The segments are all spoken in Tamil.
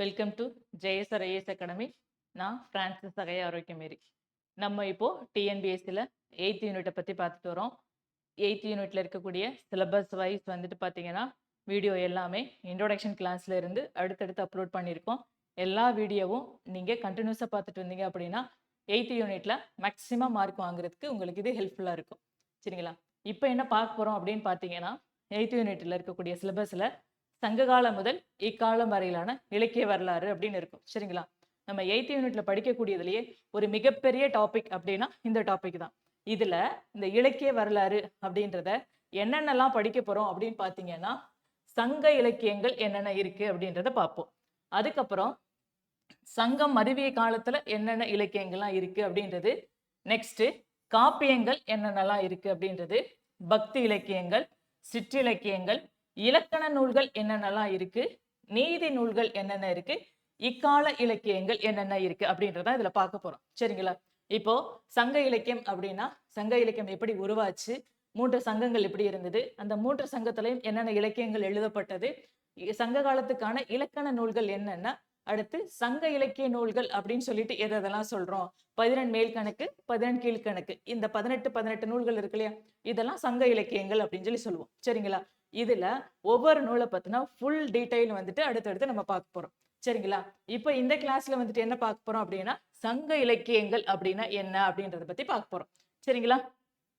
Welcome to Jayasar IAS academy நான் பிரான்சிஸ் அகைய ஆரோக்கியமேரி நம்ம இப்போ டிஎன்பிஎஸ்சியில் எயித் யூனிட்டை பற்றி பார்த்துட்டு வரோம். எயித் யூனிட்டில் இருக்கக்கூடிய சிலபஸ் வைஸ் வந்துட்டு பார்த்தீங்கன்னா வீடியோ எல்லாமே இன்ட்ரோடக்ஷன் கிளாஸ்ல இருந்து அடுத்தடுத்து அப்லோட் பண்ணியிருக்கோம். எல்லா வீடியோவும் நீங்கள் கண்டினியூஸாக பார்த்துட்டு வந்தீங்க அப்படின்னா எயித் யூனிட்ல மேக்ஸிமம் மார்க் வாங்குறதுக்கு உங்களுக்கு இது ஹெல்ப்ஃபுல்லாக இருக்கும். சரிங்களா? இப்போ என்ன பார்க்க போகிறோம் அப்படின்னு பார்த்தீங்கன்னா எயித் யூனிட்டில் இருக்கக்கூடிய சிலபஸில் சங்ககாலம் முதல் இக்காலம் வரையிலான இலக்கிய வரலாறு அப்படின்னு இருக்கும். சரிங்களா? நம்ம எயித் யூனிட்ல படிக்கக்கூடியதுலயே ஒரு மிகப்பெரிய டாபிக் அப்படின்னா இந்த டாபிக் தான். இதுல இந்த இலக்கிய வரலாறு அப்படின்றத என்னென்னலாம் படிக்க போறோம் அப்படின்னு பார்த்தீங்கன்னா சங்க இலக்கியங்கள் என்னென்ன இருக்கு அப்படின்றத பார்ப்போம். அதுக்கப்புறம் சங்கம் மருவிய காலத்துல என்னென்ன இலக்கியங்கள்லாம் இருக்கு அப்படின்றது நெக்ஸ்ட் காப்பியங்கள் என்னென்னலாம் இருக்கு அப்படின்றது பக்தி இலக்கியங்கள் சிற்றிலக்கியங்கள் இலக்கண நூல்கள் என்னென்னலாம் இருக்கு? நீதி நூல்கள் என்னென்ன இருக்கு? இக்கால இலக்கியங்கள் என்னென்ன இருக்கு? அப்படின்றத இதுல பார்க்க போறோம். சரிங்களா? இப்போ சங்க இலக்கியம் அப்படின்னா சங்க இலக்கியம் எப்படி உருவாச்சு? மூன்று சங்கங்கள் எப்படி இருந்தது? அந்த மூன்று சங்கத்திலையும் என்னென்ன இலக்கியங்கள் எழுதப்பட்டது? சங்க காலத்துக்கான இலக்கண நூல்கள் என்னென்ன அடுத்து சங்க இலக்கிய நூல்கள் அப்படின்னு சொல்லிட்டு எது எதெல்லாம் சொல்றோம்? பதினெண் மேல் கணக்கு பதினெண் கீழ்கணக்கு இந்த பதினெட்டு பதினெட்டு நூல்கள் இருக்கு இல்லையா? இதெல்லாம் சங்க இலக்கியங்கள் அப்படின்னு சொல்லி சொல்லுவோம். சரிங்களா? இதுல ஒவ்வொரு நூலை பத்தினா ஃபுல் டீட்டெயில் வந்துட்டு அடுத்தடுத்து நம்ம பார்க்க போறோம். சரிங்களா? இப்போ இந்த கிளாஸ்ல வந்துட்டு என்ன பார்க்க போறோம் அப்படின்னா சங்க இலக்கியங்கள் அப்படின்னா என்ன அப்படின்றத பத்தி பார்க்க போறோம். சரிங்களா?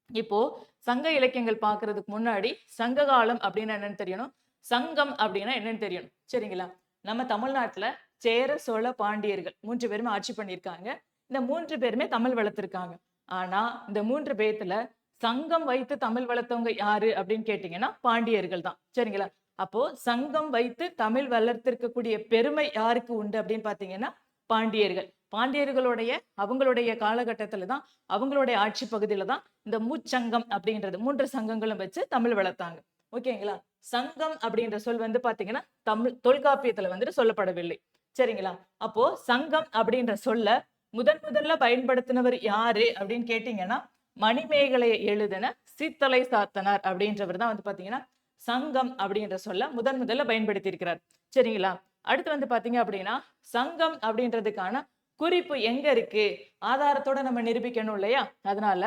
இப்போ சங்க இலக்கியங்கள் பார்க்கறதுக்கு முன்னாடி சங்க காலம் அப்படின்னா என்னன்னு தெரியணும்? சங்கம் அப்படின்னா என்னன்னு தெரியணும். சரிங்களா? நம்ம தமிழ்நாட்டுல சேர சோழ பாண்டியர்கள் மூன்று பேருமே ஆட்சி பண்ணியிருக்காங்க. இந்த மூன்று பேருமே தமிழ் வளர்த்துருக்காங்க. ஆனா இந்த மூன்று பேர்த்துல சங்கம் வைத்து தமிழ் வளர்த்தவங்க யாரு அப்படின்னு கேட்டீங்கன்னா பாண்டியர்கள் தான். சரிங்களா? அப்போ சங்கம் வைத்து தமிழ் வளர்த்திருக்கக்கூடிய பெருமை யாருக்கு உண்டு அப்படின்னு பாத்தீங்கன்னா பாண்டியர்கள். பாண்டியர்களுடைய அவங்களுடைய காலகட்டத்துல தான் அவங்களுடைய ஆட்சி பகுதியில தான் இந்த முச்சங்கம் அப்படின்றது மூன்று சங்கங்களும் வச்சு தமிழ் வளர்த்தாங்க. ஓகேங்களா? சங்கம் அப்படின்ற சொல் வந்து பாத்தீங்கன்னா தமிழ் தொல்காப்பியத்துல வந்துட்டு சொல்லப்படவில்லை. சரிங்களா? அப்போ சங்கம் அப்படின்ற சொல்ல முதன் முதல்ல பயன்படுத்தினவர் யாரு அப்படின்னு கேட்டீங்கன்னா மணிமேகலையை எழுதின சித்தலை சாத்தனார் அப்படின்றவர் தான் வந்து பாத்தீங்கன்னா சங்கம் அப்படின்ற சொல்ல முதன் முதல்ல பயன்படுத்தி இருக்கிறார் சரிங்களா? அடுத்து வந்து பாத்தீங்க அப்படின்னா சங்கம் அப்படின்றதுக்கான குறிப்பு எங்க இருக்கு? ஆதாரத்தோட நம்ம நிரூபிக்கணும் இல்லையா? அதனால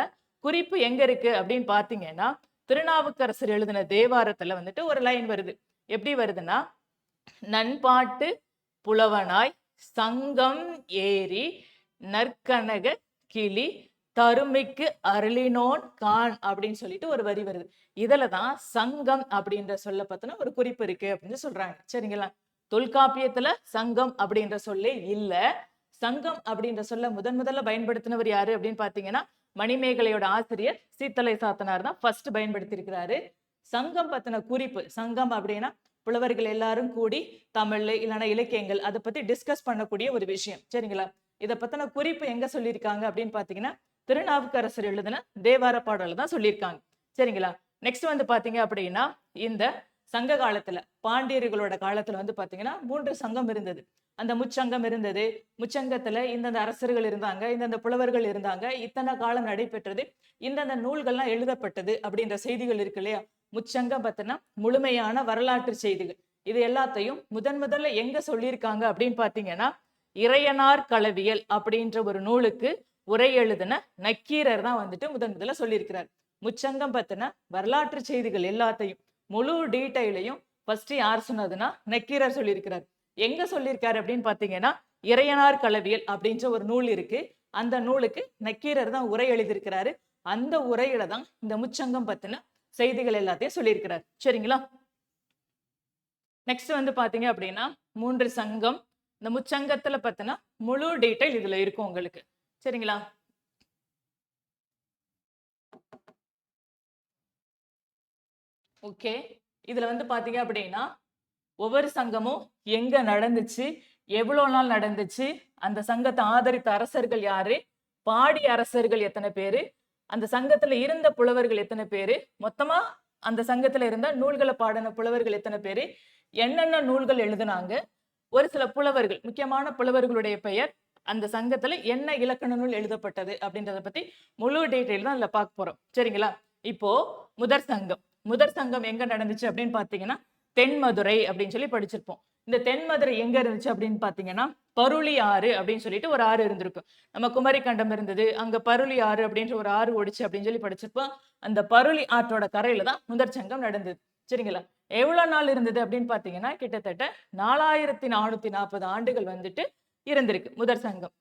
குறிப்பு எங்க இருக்கு அப்படின்னு பாத்தீங்கன்னா திருநாவுக்கரசர் எழுதின தேவாரத்துல வந்துட்டு ஒரு லைன் வருது. எப்படி வருதுன்னா நண்பாட்டு புலவனாய் சங்கம் ஏறி நற்கனக கிளி தருமிக்கு அருளினோன் கான் அப்படின்னு சொல்லிட்டு ஒரு வரி வருது. இதுல தான் சங்கம் அப்படின்ற சொல்ல பத்தின ஒரு குறிப்பு இருக்கு அப்படின்னு சொல்றாங்க. சரிங்களா? தொல்காப்பியத்துல சங்கம் அப்படின்ற சொல்லே இல்ல. சங்கம் அப்படின்ற சொல்ல முதன் முதல்ல பயன்படுத்தினவர் யாரு அப்படின்னு பாத்தீங்கன்னா மணிமேகலையோட ஆசிரியர் சீத்தலை சாத்தனார் தான் ஃபர்ஸ்ட் பயன்படுத்தியிருக்கிறாரு. சங்கம் பத்தின குறிப்பு சங்கம் அப்படின்னா புலவர்கள் எல்லாரும் கூடி தமிழ் இல்லைன்னா இலக்கியங்கள் அதை பத்தி டிஸ்கஸ் பண்ணக்கூடிய ஒரு விஷயம். சரிங்களா? இதை பத்தின குறிப்பு எங்க சொல்லியிருக்காங்க அப்படின்னு பாத்தீங்கன்னா திருநாவுக்கரசர் எழுதின தேவார பாடல் தான் சொல்லியிருக்காங்க. சரிங்களா? நெக்ஸ்ட் வந்து பாத்தீங்க அப்படின்னா இந்த சங்க காலத்துல பாண்டியர்களோட காலத்துல வந்து பாத்தீங்கன்னா மூன்று சங்கம் இருந்தது. அந்த முச்சங்கம் இருந்தது முச்சங்கத்துல இந்தந்த அரசர்கள் இருந்தாங்க இந்தந்த புலவர்கள் இருந்தாங்க இத்தனை காலம் நடைபெற்றது இந்தந்த நூல்கள்லாம் எழுதப்பட்டது அப்படின்ற செய்திகள் இருக்கு இல்லையா? முச்சங்கம் பார்த்தீங்கன்னா முழுமையான வரலாற்று செய்திகள். இது எல்லாத்தையும் முதன் முதல்ல எங்க சொல்லியிருக்காங்க அப்படின்னு பாத்தீங்கன்னா இறையனார் களவியல் அப்படின்ற ஒரு நூலுக்கு உரை எழுதின நக்கீரர் தான் வந்துட்டு முதன் முதல்ல சொல்லியிருக்கிறார். முச்சங்கம் பத்தின வரலாற்று செய்திகள் எல்லாத்தையும் முழு டீட்டெயிலையும் ஃபர்ஸ்ட் யார் சொன்னதுன்னா நக்கீரர் சொல்லியிருக்கிறார். எங்க சொல்லியிருக்காரு அப்படின்னு பாத்தீங்கன்னா இறையனார் களவியல் அப்படின்ற ஒரு நூல் இருக்கு. அந்த நூலுக்கு நக்கீரர் தான் உரை எழுதியிருக்கிறாரு. அந்த உரையில தான் இந்த முச்சங்கம் பத்தின செய்திகள் எல்லாத்தையும் சொல்லியிருக்கிறார். சரிங்களா? நெக்ஸ்ட் வந்து பாத்தீங்க அப்படின்னா மூன்று சங்கம். இந்த முச்சங்கத்துல பத்தின முழு டீட்டெயில் இதுல இருக்கும் உங்களுக்கு. சரிங்களா? ஓகே. இதுல வந்து பாத்தீங்க அப்படின்னா ஒவ்வொரு சங்கமும் எங்க நடந்துச்சு எவ்வளவு நாள் நடந்துச்சு அந்த சங்கத்தை ஆதரித்த அரசர்கள் யாரு பாடி அரசர்கள் எத்தனை பேரு அந்த சங்கத்துல இருந்த புலவர்கள் எத்தனை பேரு மொத்தமா அந்த சங்கத்துல இருந்த நூல்களை பாடின புலவர்கள் எத்தனை பேரு என்னென்ன நூல்கள் எழுதுனாங்க ஒரு சில புலவர்கள் முக்கியமான புலவர்களுடைய பெயர் அந்த சங்கத்துல என்ன இலக்கண நூல் எழுதப்பட்டது அப்படின்றத பத்தி முழு டீட்டெயில் தான் இதுல பார்க்க போறோம். சரிங்களா? இப்போ முதற் சங்கம். முதற் சங்கம் எங்க நடந்துச்சு அப்படின்னு பாத்தீங்கன்னா தென்மதுரை அப்படின்னு சொல்லி படிச்சிருப்போம். இந்த தென்மதுரை எங்க இருந்துச்சு அப்படின்னு பாத்தீங்கன்னா பருளி ஆறு அப்படின்னு சொல்லிட்டு ஒரு ஆறு இருந்திருக்கும். நம்ம குமரி கண்டம் இருந்தது அங்க பருளி ஆறு அப்படின்ற ஒரு ஆறு ஓடிச்சு அப்படின்னு சொல்லி படிச்சிருப்போம். அந்த பருளி ஆற்றோட கரையில தான் முதற் சங்கம் நடந்தது. சரிங்களா? எவ்வளவு நாள் இருந்தது அப்படின்னு பாத்தீங்கன்னா கிட்டத்தட்ட நாலாயிரத்தி நானூத்தி நாற்பது ஆண்டுகள் வந்துட்டு இருந்திருக்கு. முதற் சங்கம்.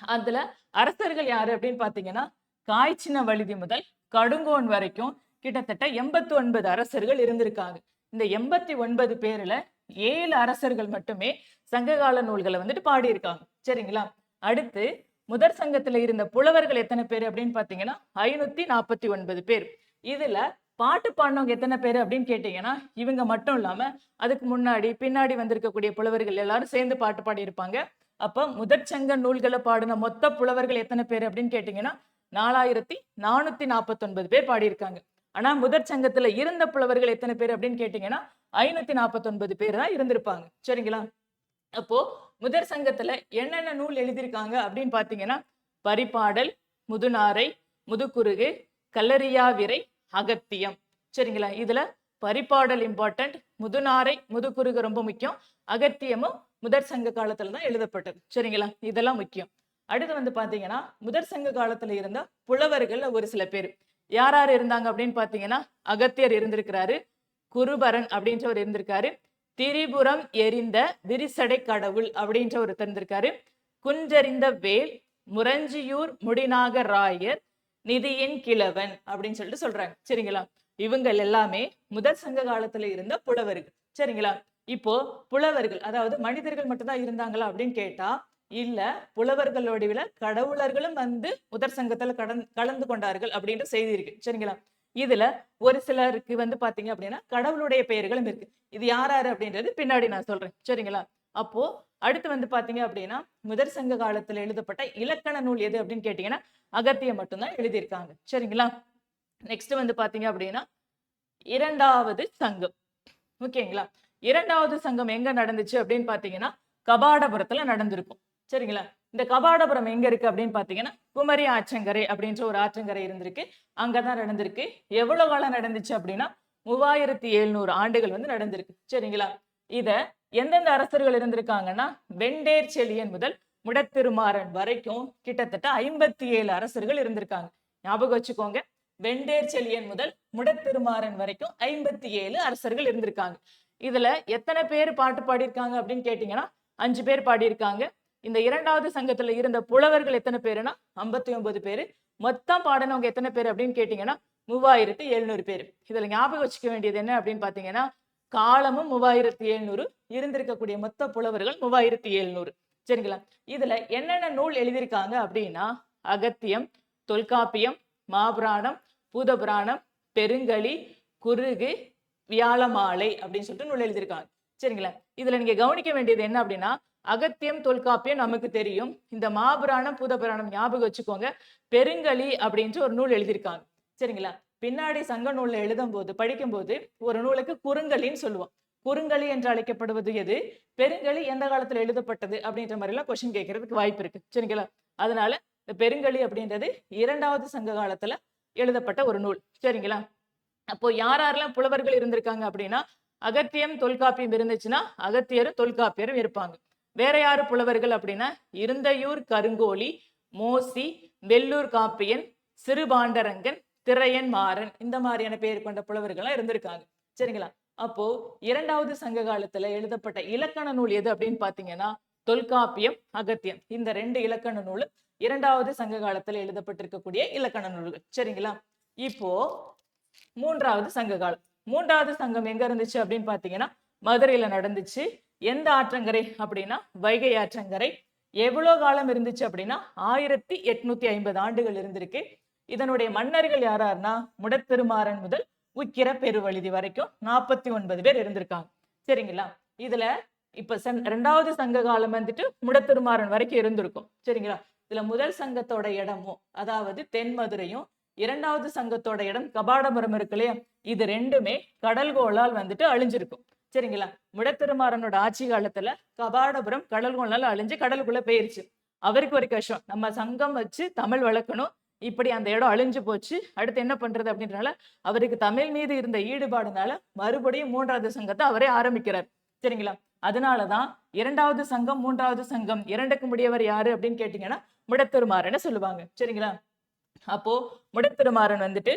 அதுல அரசர்கள் யாரு அப்படின்னு பாத்தீங்கன்னா காய்ச்சின வழுதி முதல் கடுங்கோன் வரைக்கும் கிட்டத்தட்ட எண்பத்தி ஒன்பது அரசர்கள் இருந்திருக்காங்க. இந்த எண்பத்தி ஒன்பது பேர்ல ஏழு அரசர்கள் மட்டுமே சங்ககால நூல்களை வந்துட்டு பாடியிருக்காங்க. சரிங்களா? அடுத்து முதற் சங்கத்துல இருந்த புலவர்கள் எத்தனை பேர் அப்படின்னு பாத்தீங்கன்னா ஐநூத்தி நாற்பத்தி ஒன்பது பேர். இதுல பாட்டு பாடினவங்க எத்தனை பேர் அப்படின்னு கேட்டீங்கன்னா இவங்க மட்டும் இல்லாம அதுக்கு முன்னாடி பின்னாடி வந்திருக்கக்கூடிய புலவர்கள் எல்லாரும் சேர்ந்து பாட்டு பாடியிருப்பாங்க. அப்ப முதற் சங்க நூல்களை பாடின மொத்த புலவர்கள் எத்தனை பேர் அப்படின்னு கேட்டீங்கன்னா நாலாயிரத்தி நானூத்தி நாற்பத்தி ஒன்பது பேர் பாடியிருக்காங்க. ஆனா முதற் சங்கத்துல இருந்த புலவர்கள் எத்தனை பேர் அப்படின்னு கேட்டீங்கன்னா ஐநூத்தி நாற்பத்தி ஒன்பது பேர் தான் இருந்திருப்பாங்க. சரிங்களா? அப்போ முதற் சங்கத்துல என்னென்ன நூல் எழுதியிருக்காங்க அப்படின்னு பாத்தீங்கன்னா பரிபாடல் முதுநாரை முதுகுருகு கல்லறியாவிரை அகத்தியம். சரிங்களா? இதுல பரிபாடல் இம்பார்ட்டன்ட் முதுநாரை முதுகுருகு ரொம்ப முக்கியம். அகத்தியமும் முதற் சங்க காலத்துல தான் எழுதப்பட்டது. சரிங்களா? இதெல்லாம் முக்கியம். அடுத்து வந்து பாத்தீங்கன்னா முதற் சங்க காலத்துல இருந்த புலவர்கள் ஒரு சில பேர். யார் யார் இருந்தாங்க அப்படின்னு பாத்தீங்கன்னா அகத்தியர் இருந்திருக்கிறாரு குருபரன் அப்படின்றவர் இருந்திருக்காரு திரிபுரம் எரிந்த விரிசடை கடவுள் அப்படின்ற ஒரு இருந்திருக்காரு குஞ்சறிந்த வேல் முரஞ்சியூர் முடிநாக ராயர் நிதியின் கிழவன் அப்படின்னு சொல்லிட்டு சொல்றாங்க. சரிங்களா? இவங்க எல்லாமே முதல் சங்க காலத்துல இருந்த புலவர்கள். சரிங்களா? இப்போ புலவர்கள் அதாவது மனிதர்கள் மட்டும்தான் இருந்தாங்களா அப்படின்னு கேட்டா இல்ல புலவர்களோட விட கடவுளர்களும் வந்து முதற் சங்கத்துல கடன் கலந்து கொண்டார்கள் அப்படின்ற செய்தி இருக்கு. சரிங்களா? இதுல ஒரு சிலருக்கு வந்து பாத்தீங்க அப்படின்னா கடவுளுடைய பெயர்களும் இருக்கு. இது யார் யாரு அப்படின்றது பின்னாடி நான் சொல்றேன். சரிங்களா? அப்போ அடுத்து வந்து பாத்தீங்க அப்படின்னா முதற் சங்க காலத்துல எழுதப்பட்ட இலக்கண நூல் எது அப்படின்னு கேட்டீங்கன்னா அகத்தியம் மட்டும்தான் எழுதியிருக்காங்க. சரிங்களா? நெக்ஸ்ட் வந்து பாத்தீங்க அப்படின்னா இரண்டாவது சங்கம். ஓகேங்களா? இரண்டாவது சங்கம் எங்க நடந்துச்சு அப்படின்னு பாத்தீங்கன்னா கபாடபுரத்துல நடந்திருக்கும். சரிங்களா? இந்த கபாடபுரம் எங்க இருக்கு அப்படின்னு பாத்தீங்கன்னா குமரி ஆற்றங்கரை அப்படின்ற ஒரு ஆற்றங்கரை இருந்திருக்கு. அங்கதான் நடந்திருக்கு. எவ்வளவு காலம் நடந்துச்சு அப்படின்னா மூவாயிரத்தி எழுநூறு ஆண்டுகள் வந்து நடந்திருக்கு. சரிங்களா? இத எந்தெந்த அரசர்கள் இருந்திருக்காங்கன்னா வெண்டேர் செழியன் முதல் முடத்திருமாறன் வரைக்கும் கிட்டத்தட்ட ஐம்பத்தி ஏழு அரசர்கள் இருந்திருக்காங்க. ஞாபகம் வச்சுக்கோங்க வெண்டேர் செழியன் முதல் முடத்திருமாறன் வரைக்கும் ஐம்பத்தி ஏழு அரசர்கள் இருந்திருக்காங்க. இதுல எத்தனை பேர் பாட்டு பாடியிருக்காங்க அப்படின்னு கேட்டீங்கன்னா அஞ்சு பேர் பாடியிருக்காங்க. இந்த இரண்டாவது சங்கத்துல இருந்த புலவர்கள் எத்தனை பேருன்னா ஐம்பத்தி ஒன்பது பேரு. மொத்தம் பாடினவங்க எத்தனை பேர் அப்படின்னு கேட்டீங்கன்னா மூவாயிரத்தி எழுநூறு பேர். இதுல ஞாபகம் வச்சுக்க வேண்டியது என்ன அப்படின்னு பாத்தீங்கன்னா காலமும் மூவாயிரத்தி எழுநூறு இருந்திருக்கக்கூடிய மொத்த புலவர்கள் மூவாயிரத்தி எழுநூறு. சரிங்களா? இதுல என்னென்ன நூல் எழுதியிருக்காங்க அப்படின்னா அகத்தியம் தொல்காப்பியம் மாபுராணம் பூதபுராணம் பெருங்கலி குருகு வியாழமாலை அப்படின்னு சொல்லிட்டு நூல் எழுதியிருக்காங்க. சரிங்களா? இதுல நீங்க கவனிக்க வேண்டியது என்ன அப்படின்னா அகத்தியம் தொல்காப்பியம் நமக்கு தெரியும். இந்த மாபுராணம் பூதபுராணம் ஞாபகம் வச்சுக்கோங்க. பெருங்கலி அப்படின்ட்டு ஒரு நூல் எழுதியிருக்காங்க. சரிங்களா? பின்னாடி சங்க நூல்ல எழுதும் போது படிக்கும்போது ஒரு நூலுக்கு குறுங்கலின்னு சொல்லுவோம். குறுங்கலி என்று அழைக்கப்படுவது எது? பெருங்கலி எந்த காலத்துல எழுதப்பட்டது அப்படின்ற மாதிரி எல்லாம் கொஸ்டின் கேட்கறதுக்கு வாய்ப்பு இருக்கு. சரிங்களா? அதனால இந்த பெருங்கலி அப்படின்றது இரண்டாவது சங்க காலத்துல எழுதப்பட்ட ஒரு நூல். சரிங்களா? அப்போ யார் யாரெல்லாம் புலவர்கள் இருந்திருக்காங்க அப்படின்னா அகத்தியம் தொல்காப்பியம் இருந்துச்சுன்னா அகத்தியரும் தொல்காப்பியரும் இருப்பாங்க. வேற யாரு புலவர்கள் அப்படின்னா இருந்தையூர் கருங்கோழி மோசி வெள்ளூர் காப்பியன் சிறுபாண்டரங்கன் திரையன் மாறன் இந்த மாதிரியான பெயர் கொண்ட புலவர்கள்லாம் இருந்திருக்காங்க. சரிங்களா? அப்போ இரண்டாவது சங்க காலத்துல எழுதப்பட்ட இலக்கண நூல் எது அப்படின்னு பாத்தீங்கன்னா தொல்காப்பியம் அகத்தியம். இந்த ரெண்டு இலக்கண நூலும் இரண்டாவது சங்க காலத்துல எழுதப்பட்டிருக்கக்கூடிய இலக்கண நூல்கள். சரிங்களா? இப்போ மூன்றாவது சங்க காலம். மூன்றாவது சங்கம் எங்க இருந்துச்சு அப்படின்னு பாத்தீங்கன்னா மதுரையில நடந்துச்சு. எந்த ஆற்றங்கரை அப்படின்னா வைகை ஆற்றங்கரை. எவ்வளவு காலம் இருந்துச்சு அப்படின்னா ஆயிரத்தி எட்நூத்தி ஐம்பது ஆண்டுகள் இருந்திருக்கு. இதனுடைய மன்னர்கள் யாராருன்னா முடத்திருமாறன் முதல் உக்கிர பெருவழுதி வரைக்கும் நாற்பத்தி ஒன்பது பேர் இருந்திருக்காங்க. சரிங்களா? இதுல இப்ப ரெண்டாவது சங்க காலம் வந்துட்டு முடத்திருமாறன் வரைக்கும் இருந்திருக்கும். சரிங்களா? இதுல முதல் சங்கத்தோட இடமும் அதாவது தென்மதுரையும் இரண்டாவது சங்கத்தோட இடம் கபாடபுரம் இருக்கு இல்லையா? இது ரெண்டுமே கடல்கோளால் வந்துட்டு அழிஞ்சிருக்கும். சரிங்களா? முடத்திருமாறனோட ஆட்சி காலத்துல கபாடபுரம் கடல்கோளால் அழிஞ்சு கடலுக்குள்ள போயிருச்சு. அவருக்கு ஒரு கஷ்டம் நம்ம சங்கம் வச்சு தமிழ் வளர்க்கணும் இப்படி அந்த இடம் அழிஞ்சு போச்சு. அடுத்து என்ன பண்றது அப்படின்றனால அவருக்கு தமிழ் மீது இருந்த ஈடுபாடுனால மறுபடியும் மூன்றாவது சங்கத்தை அவரே ஆரம்பிக்கிறார். சரிங்களா? அதனாலதான் இரண்டாவது சங்கம் மூன்றாவது சங்கம் இரண்டுக்கு முடியவர் யாரு அப்படின்னு கேட்டீங்கன்னா முடத்திருமாறன்னு சொல்லுவாங்க. சரிங்களா? அப்போ முடத்திருமாறன் வந்துட்டு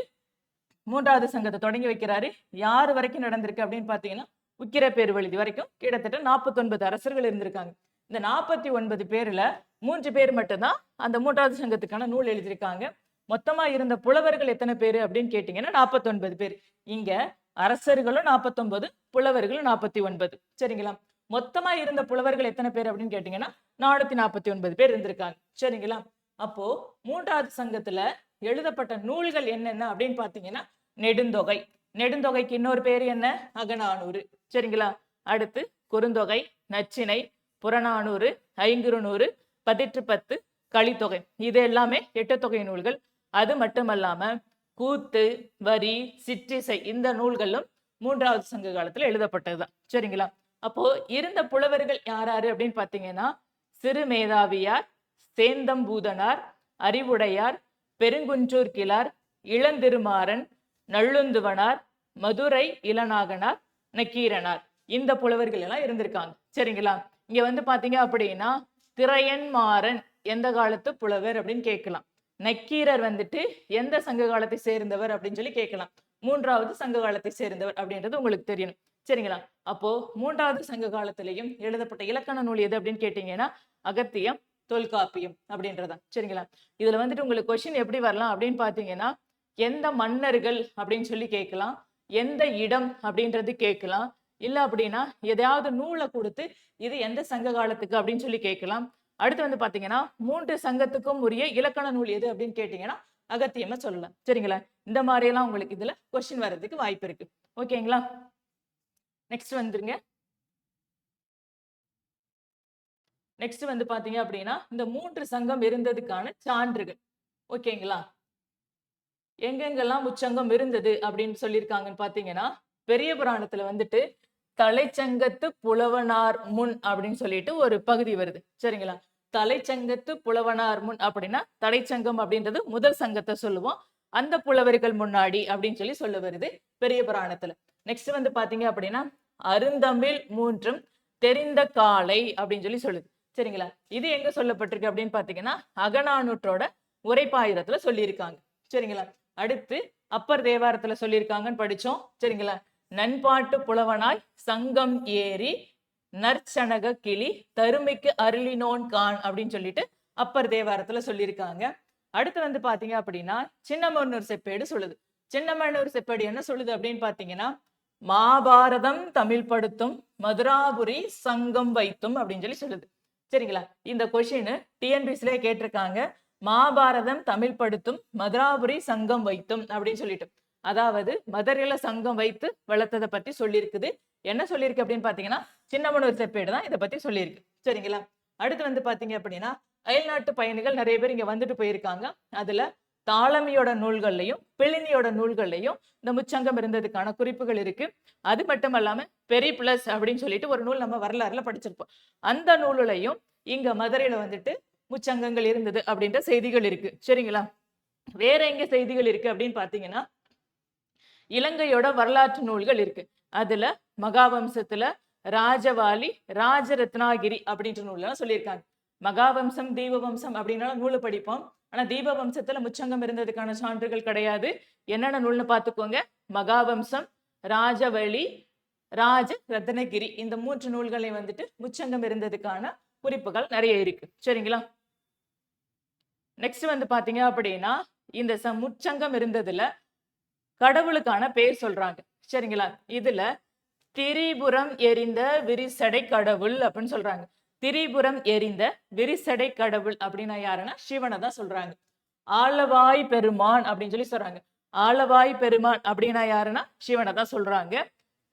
மூன்றாவது சங்கத்தை தொடங்கி வைக்கிறாரு. யார் வரைக்கும் நடந்திருக்கு அப்படின்னு பாத்தீங்கன்னா உக்கிர பேர்வழுதி வரைக்கும் கிட்டத்தட்ட நாற்பத்தொன்பது அரசர்கள் இருந்திருக்காங்க. இந்த நாற்பத்தி ஒன்பது பேரில் மூன்று பேர் மட்டும்தான் அந்த மூன்றாவது சங்கத்துக்கான நூல் எழுதியிருக்காங்க. மொத்தமாக இருந்த புலவர்கள் எத்தனை பேர் அப்படின்னு கேட்டிங்கன்னா நாற்பத்தொன்பது பேர். இங்கே அரசர்களும் நாற்பத்தொன்பது புலவர்களும் நாற்பத்தி ஒன்பது. சரிங்களா? மொத்தமாக இருந்த புலவர்கள் எத்தனை பேர் அப்படின்னு கேட்டிங்கன்னா நானூத்தி நாற்பத்தி ஒன்பது பேர் இருந்திருக்காங்க. சரிங்களா? அப்போ மூன்றாவது சங்கத்துல எழுதப்பட்ட நூல்கள் என்னென்ன அப்படின்னு பாத்தீங்கன்னா நெடுந்தொகை. நெடுந்தொகைக்கு இன்னொரு பேர் என்ன? அகநானூறு. சரிங்களா? அடுத்து குறுந்தொகை நச்சினை புறநானூறு ஐங்குறுநூறு பதிற்று பத்து கலித்தொகை இது எல்லாமே எட்டு தொகை நூல்கள். அது மட்டுமல்லாம கூத்து வரி சிற்றிசை இந்த நூல்களும் மூன்றாவது சங்க காலத்துல எழுதப்பட்டதுதான். சரிங்களா? அப்போ இருந்த புலவர்கள் யார் யாரு அப்படின்னு பாத்தீங்கன்னா சிறுமேதாவியார் சேந்தம்பூதனார் அறிவுடையார் பெருங்குன்றூர் கிளார் இளந்திருமாறன் நள்ளுந்துவனார் மதுரை இளநாகனார் நக்கீரனார். இந்த புலவர்கள் எல்லாம் இருந்திருக்காங்க. சரிங்களா? இங்க வந்து பாத்தீங்க அப்படின்னா திரையன்மாறன் எந்த காலத்து புலவர் அப்படின்னு கேட்கலாம். நக்கீரர் வந்துட்டு எந்த சங்க காலத்தை சேர்ந்தவர் அப்படின்னு சொல்லி கேட்கலாம். மூன்றாவது சங்க காலத்தை சேர்ந்தவர் அப்படின்றது உங்களுக்கு தெரியணும். சரிங்களா? அப்போ மூன்றாவது சங்க காலத்திலையும் எழுதப்பட்ட இலக்கண நூல் எது அப்படின்னு கேட்டீங்கன்னா அகத்தியம் தொல்காப்பியம் அப்படின்றதான் சரிங்களா? இதுல வந்துட்டு உங்களுக்கு கொஸ்டின் எப்படி வரலாம் அப்படின்னு பாத்தீங்கன்னா எந்த மன்னர்கள் அப்படின்னு சொல்லி கேட்கலாம். எந்த இடம் அப்படின்றது கேட்கலாம். இல்ல அப்படின்னா எதையாவது நூலை கொடுத்து இது எந்த சங்க காலத்துக்கு அப்படின்னு சொல்லி கேட்கலாம். அடுத்து வந்து பாத்தீங்கன்னா மூன்று சங்கத்துக்கும் உரிய இலக்கண நூல் எது அப்படின்னு கேட்டீங்கன்னா அகத்தியமா சொல்லலாம். சரிங்களா? இந்த மாதிரி எல்லாம் உங்களுக்கு இதுல கொஸ்டின் வர்றதுக்கு வாய்ப்பு இருக்கு. ஓகேங்களா? நெக்ஸ்ட் வந்துருங்க. நெக்ஸ்ட் வந்து பாத்தீங்க அப்படின்னா இந்த மூன்று சங்கம் இருந்ததுக்கான சான்றுகள். ஓகேங்களா? எங்கெங்கெல்லாம் முச்சங்கம் இருந்தது அப்படின்னு சொல்லியிருக்காங்கன்னு பாத்தீங்கன்னா பெரிய புராணத்துல வந்துட்டு தலைச்சங்கத்து புலவனார் முன் அப்படின்னு சொல்லிட்டு ஒரு பகுதி வருது. சரிங்களா? தலைச்சங்கத்து புலவனார் முன் அப்படின்னா தலைச்சங்கம் அப்படின்றது முதல் சங்கத்தை சொல்லுவோம். அந்த புலவர்கள் முன்னாடி அப்படின்னு சொல்லி சொல்ல வருது பெரிய புராணத்துல. நெக்ஸ்ட் வந்து பாத்தீங்க அப்படின்னா அருந்தமிழ் மூன்றும் தெரிந்த காலை அப்படின்னு சொல்லி சொல்லுது. சரிங்களா? இது எங்க சொல்லப்பட்டிருக்கு அப்படின்னு பாத்தீங்கன்னா அகநானூற்றோட உரைப்பாயிரத்துல சொல்லியிருக்காங்க. சரிங்களா? அடுத்து அப்பர் தேவாரத்துல சொல்லியிருக்காங்கன்னு படிச்சோம். சரிங்களா? நண்பாட்டு புலவனாய் சங்கம் ஏறி நற்சனக கிளி தருமைக்கு அருளினோன் கான் அப்படின்னு சொல்லிட்டு அப்பர் தேவாரத்துல சொல்லியிருக்காங்க. அடுத்து வந்து பாத்தீங்க அப்படின்னா சின்னமன்னூர் செப்பேடு சொல்லுது. சின்னமன்னூர் செப்பேடு என்ன சொல்லுது அப்படின்னு பாத்தீங்கன்னா மாபாரதம் தமிழ் படுத்தும் மதுராபுரி சங்கம் வைத்தும் அப்படின்னு சொல்லி சொல்லுது. சரிங்களா? இந்த கொஷின் டிஎன்பிசிலே கேட்டிருக்காங்க. மாபாரதம் தமிழ் படுத்தும் மதுராபுரி சங்கம் வைத்தும் அப்படின்னு சொல்லிட்டு. அதாவது மதுரையில சங்கம் வைத்து வளர்த்ததை பத்தி சொல்லியிருக்குது. என்ன சொல்லியிருக்கு அப்படின்னு பாத்தீங்கன்னா சின்னமனூர் செப்பேடு தான் இதை பத்தி சொல்லியிருக்கு. சரிங்களா? அடுத்து வந்து பாத்தீங்க அப்படின்னா அயல்நாட்டு பயணிகள் நிறைய பேர் இங்க வந்துட்டு போயிருக்காங்க. அதுல தாளமியோட நூல்கள்லையும் பிளினியோட நூல்கள்லையும் இந்த முச்சங்கம் இருந்ததுக்கான குறிப்புகள் இருக்கு. அது மட்டும் இல்லாம பெரி பிளஸ் அப்படின்னு சொல்லிட்டு ஒரு நூல் நம்ம வரலாறுல படிச்சிருப்போம். அந்த நூலுலையும் இங்க மதுரையில வந்துட்டு முச்சங்கங்கள் இருந்தது அப்படின்ற செய்திகள் இருக்கு. சரிங்களா? வேற எங்க செய்திகள் இருக்கு அப்படின்னு பாத்தீங்கன்னா இலங்கையோட வரலாற்று நூல்கள் இருக்கு. அதுல மகாவம்சத்துல ராஜவாலி ராஜரத்னாகிரி அப்படின்ற நூல்லாம் சொல்லியிருக்காங்க. மகாவம்சம் தீபவம்சம் அப்படின்னா நூலை படிப்போம். ஆனா தீபவம்சத்துல முச்சங்கம் இருந்ததுக்கான சான்றுகள் கிடையாது. என்னென்ன நூல்னு பார்த்துக்கோங்க. மகாவம்சம் ராஜவழி ராஜ ரத்னகிரி இந்த மூன்று நூல்களை வந்துட்டு முச்சங்கம் இருந்ததுக்கான குறிப்புகள் நிறைய இருக்கு. சரிங்களா? நெக்ஸ்ட் வந்து பாத்தீங்க அப்படின்னா இந்த ச முச்சங்கம் இருந்ததுல கடவுளுக்கான பேர் சொல்றாங்க. சரிங்களா? இதுல திரிபுரம் எரிந்த விரிசடை கடவுள் அப்படின்னு சொல்றாங்க. திரிபுரம் எரிந்த விரிசடை கடவுள் அப்படின்னா யாருன்னா? சிவனை தான் சொல்றாங்க. ஆலவாய் பெருமான் அப்படின்னு சொல்லி சொல்றாங்க. ஆலவாய் பெருமான் அப்படின்னா யாருன்னா? சிவனை தான் சொல்றாங்க.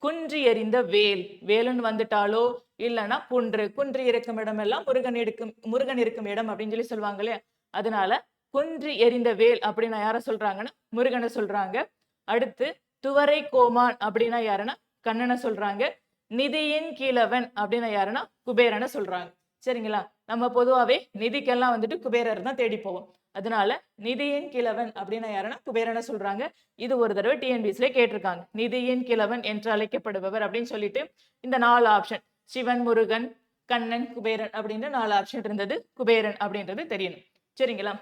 குன்றி எறிந்த வேல். வேலுன்னு வந்துட்டாலோ? இல்லைன்னா குன்று. குன்று இருக்கும் இடம் எல்லாம் முருகன் இருக்கும் முருகன் இருக்கும் இடம் அப்படின்னு சொல்லி சொல்லுவாங்களே அதனால குன்றி எறிந்த வேல் அப்படின்னா யார சொல்றாங்கன்னா? முருகனை சொல்றாங்க. அடுத்து துவரை கோமான் அப்படின்னா யாருன்னா? கண்ணனை சொல்றாங்க. நிதியின் கீழவன் அப்படின்னா யாருன்னா? குபேரனை சொல்றாங்க. சரிங்களா? நம்ம பொதுவாகவே நிதிக்கெல்லாம் வந்துட்டு குபேரர் தான் தேடி போவோம். அதனால நிதியின் கிழவன் அப்படின்னா யாருன்னா? குபேரனை சொல்றாங்க. இது ஒரு தடவை டிஎன்பிசில கேட்டிருக்காங்க. நிதியின் கிழவன் என்று அழைக்கப்படுபவர் அப்படின்னு சொல்லிட்டு இந்த நாலு ஆப்ஷன் சிவன் முருகன் கண்ணன் குபேரன் அப்படின்ற நாலு ஆப்ஷன் இருந்தது. குபேரன் அப்படின்றது தெரியணும். சரிங்களா?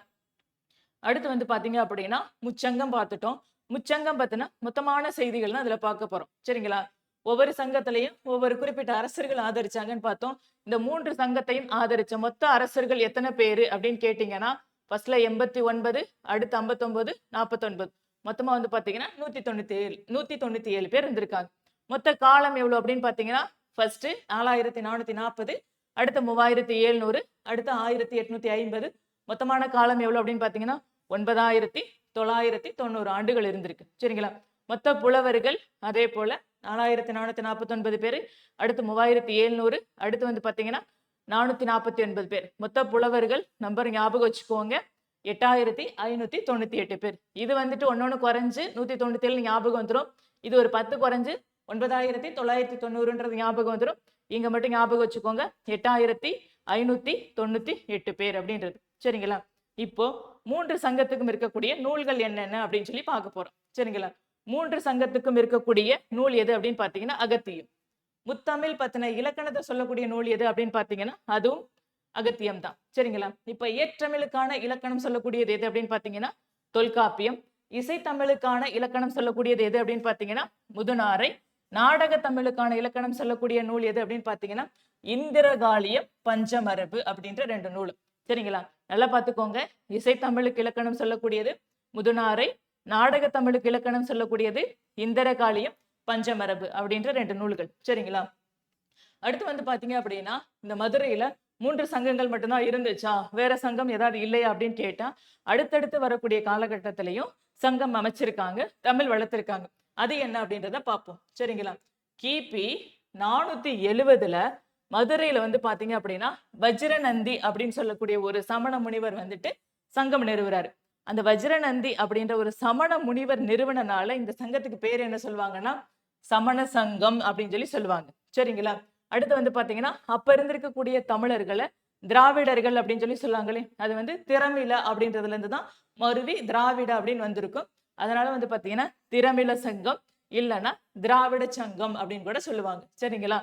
அடுத்து வந்து பாத்தீங்க அப்படின்னா முச்சங்கம் பார்த்துட்டோம். முச்சங்கம் பத்தின மொத்தமான செய்திகள் தான் அதுல பார்க்க போறோம். சரிங்களா? ஒவ்வொரு சங்கத்திலையும் ஒவ்வொரு குறிப்பிட்ட அரசர்கள் ஆதரிச்சாங்கன்னு பார்த்தோம். இந்த மூன்று சங்கத்தையும் ஆதரிச்ச மொத்த அரசர்கள் எத்தனை பேரு அப்படின்னு கேட்டீங்கன்னா ஃபர்ஸ்ட்ல எண்பத்தி ஒன்பது அடுத்து ஐம்பத்தொன்பது நாற்பத்தொன்பது மொத்தமா வந்து பாத்தீங்கன்னா நூத்தி தொண்ணூத்தி ஏழு நூத்தி தொண்ணூத்தி ஏழு பேர் இருந்திருக்காங்க. மொத்த காலம் எவ்வளவு அப்படின்னு பாத்தீங்கன்னா ஃபர்ஸ்ட் நாலாயிரத்தி நானூத்தி நாற்பது அடுத்து மூவாயிரத்தி எழுநூறு அடுத்து ஆயிரத்தி எட்நூத்தி ஐம்பது. மொத்தமான காலம் எவ்வளவு அப்படின்னு பாத்தீங்கன்னா ஒன்பதாயிரத்தி தொள்ளாயிரத்தி தொண்ணூறு ஆண்டுகள் இருந்திருக்கு. சரிங்களா? மொத்த புலவர்கள் அதே போல நாலாயிரத்தி நானூத்தி நாற்பத்தி ஒன்பது பேர் அடுத்து மூவாயிரத்தி எழுநூறு அடுத்து வந்து பாத்தீங்கன்னா நானூத்தி நாற்பத்தி ஒன்பது பேர். மொத்த புலவர்கள் நம்பர் ஞாபகம் வச்சுக்கோங்க. எட்டாயிரத்தி ஐநூத்தி தொண்ணூத்தி எட்டு பேர். இது வந்துட்டு ஒன்னொன்னு குறைஞ்சு நூத்தி தொண்ணூத்தி ஏழு ஞாபகம் வந்துடும் இது ஒரு பத்து குறைஞ்சு ஒன்பதாயிரத்தி தொள்ளாயிரத்தி தொண்ணூறுன்றது ஞாபகம் வந்துடும் இங்க மட்டும் ஞாபகம் வச்சுக்கோங்க. எட்டாயிரத்தி ஐநூத்தி தொண்ணூத்தி எட்டு பேர் அப்படின்றது. சரிங்களா? இப்போ மூன்று சங்கத்துக்கும் இருக்கக்கூடிய நூல்கள் என்னென்ன அப்படின்னு சொல்லி பார்க்க போறோம். சரிங்களா? மூன்று சங்கத்துக்கும் இருக்கக்கூடிய நூல் எது அப்படின்னு பார்த்தீங்கன்னா அகத்தியம். முத்தமிழ் பத்தின இலக்கணத்தை சொல்லக்கூடிய நூல் எது அப்படின்னு பார்த்தீங்கன்னா அதுவும் அகத்தியம் தான். சரிங்களா? இப்ப இயற்றமிழுக்கான இலக்கணம் சொல்லக்கூடியது எது அப்படின்னு பார்த்தீங்கன்னா தொல்காப்பியம். இசைத்தமிழுக்கான இலக்கணம் சொல்லக்கூடியது எது அப்படின்னு பார்த்தீங்கன்னா முதுநாரை. நாடக தமிழுக்கான இலக்கணம் சொல்லக்கூடிய நூல் எது அப்படின்னு பார்த்தீங்கன்னா இந்திரகாளியம் பஞ்சமரபு அப்படின்ற ரெண்டு நூல். சரிங்களா? நல்லா பார்த்துக்கோங்க இசைத்தமிழுக்கு இலக்கணம் சொல்லக்கூடியது. முதுநாரை நாடக தமிழுக்கு இலக்கணம் சொல்லக்கூடியது. இந்திரகாளியம் பஞ்சமரபு அப்படின்ற ரெண்டு நூல்கள். சரிங்களா? அடுத்து வந்து பாத்தீங்க அப்படின்னா இந்த மதுரையில மூன்று சங்கங்கள் மட்டும்தான் இருந்துச்சா? வேற சங்கம் ஏதாவது இல்லையா அப்படின்னு கேட்டா அடுத்தடுத்து வரக்கூடிய காலகட்டத்திலையும் சங்கம் அமைச்சிருக்காங்க தமிழ் வளர்த்திருக்காங்க. அது என்ன அப்படின்றத பார்ப்போம் சரிங்களா? கிபி நானூத்தி எழுவதுல மதுரையில வந்து பாத்தீங்க அப்படின்னா வஜ்ரநந்தி அப்படின்னு சொல்லக்கூடிய ஒரு சமண முனிவர் வந்துட்டு சங்கம் நிறுவுறாரு. அந்த வஜ்ரநந்தி அப்படின்ற ஒரு சமண முனிவர் நிறுவனனால இந்த சங்கத்துக்கு பேர் என்ன சொல்லுவாங்கன்னா சமண சங்கம் அப்படின்னு சொல்லி சொல்லுவாங்க. சரிங்களா? அடுத்து வந்து பாத்தீங்கன்னா அப்ப இருந்திருக்கக்கூடிய தமிழர்களை திராவிடர்கள் அப்படின்னு சொல்லி சொல்லுவாங்களே அது வந்து திறமில அப்படின்றதுல இருந்து தான் மருவி திராவிட அப்படின்னு வந்திருக்கும். அதனால வந்து பாத்தீங்கன்னா திறமில சங்கம் இல்லைன்னா திராவிட சங்கம் அப்படின்னு கூட சொல்லுவாங்க. சரிங்களா?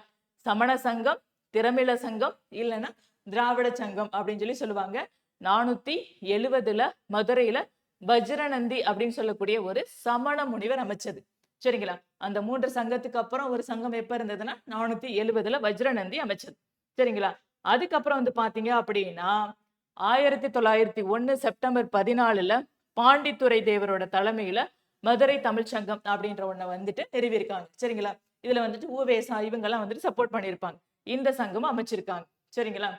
சமண சங்கம் திறமில சங்கம் இல்லைன்னா திராவிட சங்கம் அப்படின்னு சொல்லி சொல்லுவாங்க. நானூத்தி எழுவதுல மதுரையில வஜ்ரநந்தி அப்படின்னு சொல்லக்கூடிய ஒரு சமண முனிவர் அமைச்சது. சரிங்களா? அந்த மூன்று சங்கத்துக்கு அப்புறம் ஒரு சங்கம் எப்ப இருந்ததுன்னா நானூத்தி எழுவதுல வஜ்ரநந்தி அமைச்சது. சரிங்களா? அதுக்கப்புறம் வந்து பாத்தீங்க அப்படின்னா ஆயிரத்தி தொள்ளாயிரத்தி ஒன்னு செப்டம்பர் பதினாலுல பாண்டித்துரை தேவரோட தலைமையில மதுரை தமிழ் சங்கம் அப்படின்ற ஒண்ணை வந்துட்டு நிறுவியிருக்காங்க. சரிங்களா? இதுல வந்துட்டு ஊவேசா இவங்கெல்லாம் வந்துட்டு சப்போர்ட் பண்ணியிருப்பாங்க. இந்த சங்கம் அமைச்சிருக்காங்க. சரிங்களா?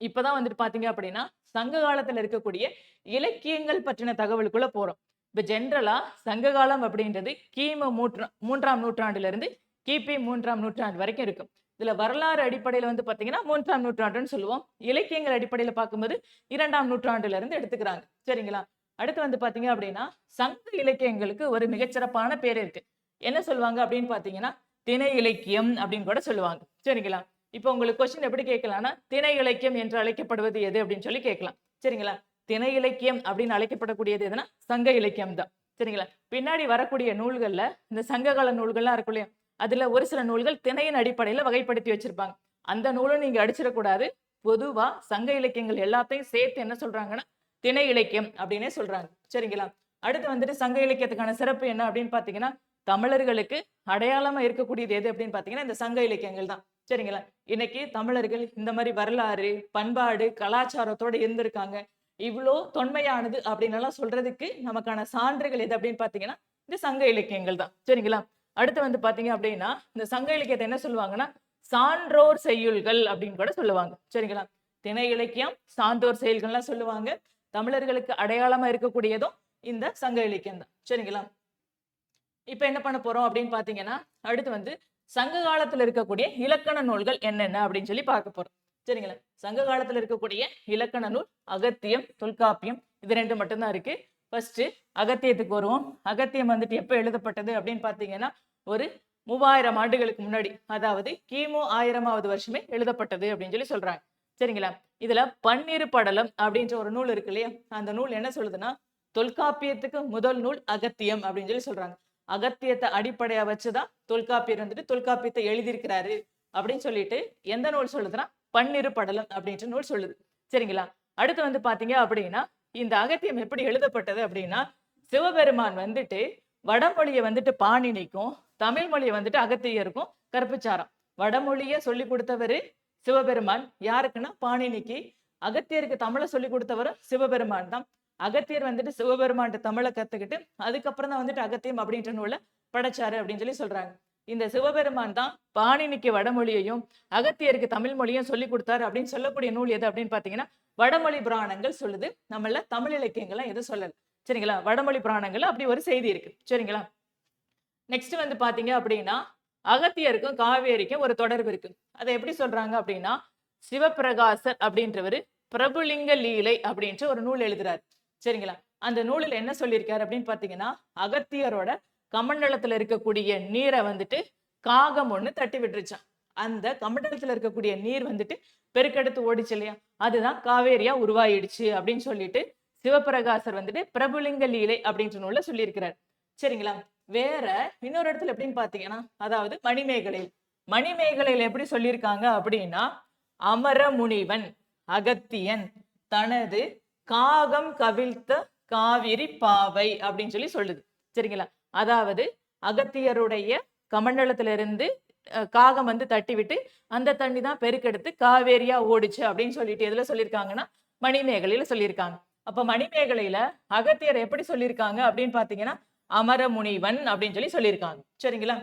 இப்பதான் வந்துட்டு பாத்தீங்க அப்படின்னா சங்க காலத்துல இருக்கக்கூடிய இலக்கியங்கள் பற்றின தகவலுக்குள்ள போறோம். இப்ப ஜென்ரலா சங்க காலம் அப்படின்றது கிமு மூன்றா மூன்றாம் நூற்றாண்டுல இருந்து கிபி மூன்றாம் நூற்றாண்டு வரைக்கும் இருக்கும். இதுல வரலாறு அடிப்படையில வந்து பாத்தீங்கன்னா மூன்றாம் நூற்றாண்டுன்னு சொல்லுவோம். இலக்கியங்கள் அடிப்படையில பார்க்கும்போது இரண்டாம் நூற்றாண்டுல இருந்து எடுத்துக்கிறாங்க. சரிங்களா? அடுத்து வந்து பாத்தீங்க அப்படின்னா சங்க இலக்கியங்களுக்கு ஒரு மிகச்சிறப்பான பேர் இருக்கு. என்ன சொல்லுவாங்க அப்படின்னு பாத்தீங்கன்னா திணை இலக்கியம் அப்படின்னு கூட சொல்லுவாங்க. சரிங்களா? இப்போ உங்களுக்கு கொஸ்டின் எப்படி கேட்கலாம்னா திணை இலக்கியம் என்று அழைக்கப்படுவது எது அப்படின்னு சொல்லி கேட்கலாம். சரிங்களா? திணை இலக்கியம் அப்படின்னு அழைக்கப்படக்கூடியது எதுனா சங்க இலக்கியம் தான். சரிங்களா? பின்னாடி வரக்கூடிய நூல்கள்ல இந்த சங்ககால நூல்கள்லாம் இருக்கும் இல்லையா? அதுல ஒரு சில நூல்கள் திணையின் அடிப்படையில வகைப்படுத்தி வச்சிருப்பாங்க. அந்த நூலும் நீங்க அடிச்சிடக்கூடாது. பொதுவா சங்க இலக்கியங்கள் எல்லாத்தையும் சேர்த்து என்ன சொல்றாங்கன்னா திணை இலக்கியம் அப்படின்னே சொல்றாங்க. சரிங்களா? அடுத்து வந்துட்டு சங்க இலக்கியத்துக்கான சிறப்பு என்ன அப்படின்னு பாத்தீங்கன்னா தமிழர்களுக்கு அடையாளமா இருக்கக்கூடியது எது அப்படின்னு பார்த்தீங்கன்னா இந்த சங்க இலக்கியங்கள் தான். சரிங்களா? இன்னைக்கு தமிழர்கள் இந்த மாதிரி வரலாறு பண்பாடு கலாச்சாரத்தோட இருந்திருக்காங்க. இவ்வளோ தொன்மையானது அப்படின்னு எல்லாம் சொல்றதுக்கு நமக்கான சான்றுகள் எது அப்படின்னு பார்த்தீங்கன்னா இந்த சங்க இலக்கியங்கள் தான். சரிங்களா? அடுத்து வந்து பார்த்தீங்க அப்படின்னா இந்த சங்க இலக்கியத்தை என்ன சொல்லுவாங்கன்னா சான்றோர் செய்யுள்கள் அப்படின்னு கூட சொல்லுவாங்க. சரிங்களா? திணை இலக்கியம் சான்றோர் செயல்கள்லாம் சொல்லுவாங்க. தமிழர்களுக்கு அடையாளமா இருக்கக்கூடியதும் இந்த சங்க இலக்கியம் தான். சரிங்களா? இப்போ என்ன பண்ண போறோம் அப்படின்னு பாத்தீங்கன்னா அடுத்து வந்து சங்க காலத்துல இருக்கக்கூடிய இலக்கண நூல்கள் என்னென்ன அப்படின்னு சொல்லி பார்க்க போறோம். சரிங்களா? சங்க காலத்துல இருக்கக்கூடிய இலக்கண நூல் அகத்தியம் தொல்காப்பியம் இது ரெண்டு மட்டும்தான் இருக்கு. ஃபர்ஸ்ட் அகத்தியத்துக்கு வருவோம். அகத்தியம் வந்துட்டு எப்ப எழுதப்பட்டது அப்படின்னு பாத்தீங்கன்னா ஒரு மூவாயிரம் ஆண்டுகளுக்கு முன்னாடி அதாவது கிமு ஆயிரமாவது வருஷமே எழுதப்பட்டது அப்படின்னு சொல்லி சொல்றாங்க. சரிங்களா? இதுல பன்னிரு படலம் அப்படின்ற ஒரு நூல் இருக்கு இல்லையா? அந்த நூல் என்ன சொல்லுதுன்னா தொல்காப்பியத்துக்கு முதல் நூல் அகத்தியம் அப்படின்னு சொல்லி சொல்றாங்க. அகத்தியத்தை அடிப்படையா வச்சுதான் தொல்காப்பியர் வந்துட்டு தொல்காப்பியத்தை எழுதியிருக்கிறாரு அப்படின்னு சொல்லிட்டு எந்த நூல் சொல்லுதுன்னா பன்னிரு படலம் அப்படின்ற நூல் சொல்லுது. சரிங்களா? அடுத்து வந்து பாத்தீங்க அப்படின்னா இந்த அகத்தியம் எப்படி எழுதப்பட்டது அப்படின்னா சிவபெருமான் வந்துட்டு வடமொழியை வந்துட்டு பாணினிக்கும் தமிழ் மொழியை வந்துட்டு அகத்தியருக்கும் கற்பிச்சாராம். வடமொழியை சொல்லி கொடுத்தவரு சிவபெருமான். யாருக்குன்னா பாணினிக்கு. அகத்தியருக்கு தமிழை சொல்லி கொடுத்தவரும் சிவபெருமான் தான். அகத்தியர் வந்துட்டு சிவபெருமான்ட்டு தமிழை கத்துக்கிட்டு அதுக்கப்புறம் தான் வந்துட்டு அகத்தியம் அப்படின்ற நூலை படைச்சாரு அப்படின்னு சொல்லி சொல்றாங்க. இந்த சிவபெருமான் தான் பாணினிக்கு வடமொழியையும் அகத்தியருக்கு தமிழ் மொழியும் சொல்லி கொடுத்தாரு அப்படின்னு சொல்லக்கூடிய நூல் எது அப்படின்னு பாத்தீங்கன்னா வடமொழி புராணங்கள் சொல்லுது. நம்மள தமிழ் இலக்கியங்கள்லாம் எதுவும் சொல்லல. சரிங்களா? வடமொழி புராணங்கள் அப்படி ஒரு செய்தி இருக்கு. சரிங்களா? நெக்ஸ்ட் வந்து பாத்தீங்க அப்படின்னா அகத்தியருக்கும் காவேரிக்கும் ஒரு தொடர்பு இருக்கு. அதை எப்படி சொல்றாங்க அப்படின்னா சிவபிரகாசர் அப்படின்றவர் பிரபுலிங்க லீலை அப்படின்ற ஒரு நூல் எழுதுறாரு. சரிங்களா? அந்த நூலில் என்ன சொல்லியிருக்காரு அப்படின்னு பார்த்தீங்கன்னா அகத்தியரோட கமண்டலத்துல இருக்கக்கூடிய நீரை வந்துட்டு காகம் ஒன்று தட்டி விட்டுருச்சான் அந்த கமண்டலத்துல இருக்கக்கூடிய நீர் வந்துட்டு பெருக்கெடுத்து ஓடிச்சு இல்லையா? அதுதான் காவேரியா உருவாயிடுச்சு அப்படின்னு சொல்லிட்டு சிவபிரகாசர் வந்துட்டு பிரபுலிங்க லீலை அப்படின்ற நூலில் சொல்லியிருக்கிறார். சரிங்களா? வேற இன்னொரு இடத்துல எப்படின்னு பாத்தீங்கன்னா அதாவது மணிமேகலை மணிமேகலையில எப்படி சொல்லியிருக்காங்க அப்படின்னா அமர முனிவன் அகத்தியன் தனது காகம் கவிழ்த்த காவிரி பாவை அப்படின்னு சொல்லி சொல்லுது. சரிங்களா? அதாவது அகத்தியருடைய கமண்டலத்திலிருந்து காகம் வந்து தட்டி விட்டு அந்த தண்ணி தான் பெருக்கெடுத்து காவேரியா ஓடுச்சு அப்படின்னு சொல்லிட்டு எதுல சொல்லியிருக்காங்கன்னா மணிமேகலையில சொல்லியிருக்காங்க அப்ப மணிமேகலையில அகத்தியர் எப்படி சொல்லியிருக்காங்க அப்படின்னு பாத்தீங்கன்னா அமர முனிவன் அப்படின்னு சொல்லி சொல்லியிருக்காங்க சரிங்களா?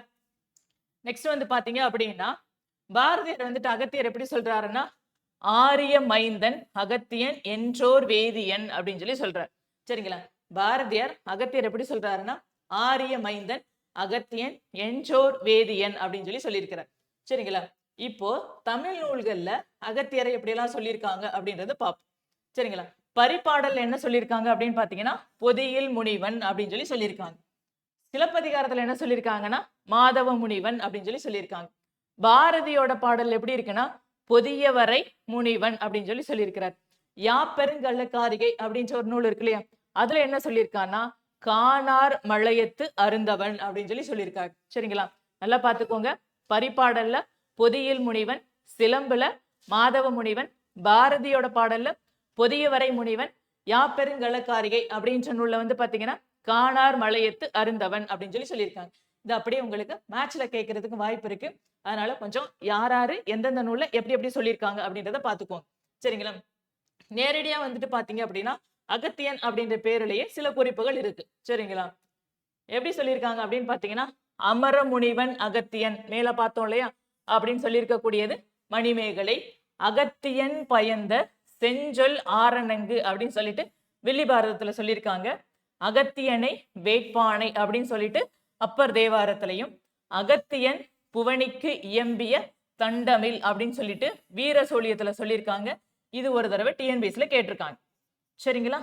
நெக்ஸ்ட் வந்து பாத்தீங்க அப்படின்னா பாரதியார் வந்துட்டு அகத்தியர் எப்படி சொல்றாருன்னா ஆரிய மைந்தன் அகத்தியன் என்றோர் வேதியன் அப்படின்னு சொல்லி சொல்றார். சரிங்களா? பாரதியார் அகத்தியர் எப்படி சொல்றாருன்னா ஆரிய மைந்தன் அகத்தியன் என்றோர் வேதியன் அப்படின்னு சொல்லி சொல்லியிருக்கிறார். சரிங்களா? இப்போ தமிழ் நூல்கள்ல அகத்தியரை எப்படியெல்லாம் சொல்லியிருக்காங்க அப்படின்றத பார்ப்போம். சரிங்களா? பரிபாடல் என்ன சொல்லியிருக்காங்க அப்படின்னு பாத்தீங்கன்னா பொதியில் முனிவன் அப்படின்னு சொல்லி சொல்லியிருக்காங்க. சிலப்பதிகாரத்துல என்ன சொல்லியிருக்காங்கன்னா மாதவ முனிவன் அப்படின்னு சொல்லி சொல்லியிருக்காங்க. பாரதியோட பாடல் எப்படி இருக்குன்னா பொதியவரை முனிவன் அப்படின்னு சொல்லி சொல்லியிருக்கிறார். யாப்பெருங்கள்ளக்காரிகை அப்படின்ற ஒரு நூல் இருக்கு இல்லையா? அதுல என்ன சொல்லியிருக்கான்னா காணார் மழையத்து அருந்தவன் அப்படின்னு சொல்லி சொல்லியிருக்காரு. சரிங்களா? நல்லா பார்த்துக்கோங்க. பரிபாடல்ல பொதியில் முனிவன் சிலம்புல மாதவ முனிவன் பாரதியோட பாடல்ல பொதியவரை முனிவன் யாப்பெருங்கள்ளக்காரிகை அப்படின்ற நூல்ல வந்து பாத்தீங்கன்னா காணார் மலையத்து அருந்தவன் அப்படின்னு சொல்லி சொல்லியிருக்காங்க. இது அப்படியே உங்களுக்கு மேட்ச்ல கேட்கறதுக்கு வாய்ப்பு இருக்கு. அதனால கொஞ்சம் யாராரு எந்தெந்த நூல்ல எப்படி எப்படி சொல்லியிருக்காங்க அப்படின்றத பாத்துக்கோங்க சரிங்களா? நேரடியா வந்துட்டு பாத்தீங்க அப்படின்னா அகத்தியன் அப்படின்ற பேர்லயே சில குறிப்புகள் இருக்கு. சரிங்களா? எப்படி சொல்லியிருக்காங்க அப்படின்னு பாத்தீங்கன்னா அமர முனிவன் அகத்தியன் மேல பார்த்தோம் இல்லையா? அப்படின்னு சொல்லியிருக்கக்கூடியது மணிமேகலை அகத்தியன் பயந்த செஞ்சொல் ஆரணங்கு அப்படின்னு சொல்லிட்டு வில்லி பாரதத்துல சொல்லியிருக்காங்க. அகத்தியனை வேட்பானை அப்படின்னு சொல்லிட்டு அப்பர் தேவாரத்திலையும் அகத்தியன் புவனிக்கு இயம்பிய தண்டமில் அப்படின்னு சொல்லிட்டு வீர சோழியத்துல சொல்லியிருக்காங்க. இது ஒரு தடவை டிஎன்பிஎஸ்ல கேட்டிருக்காங்க. சரிங்களா?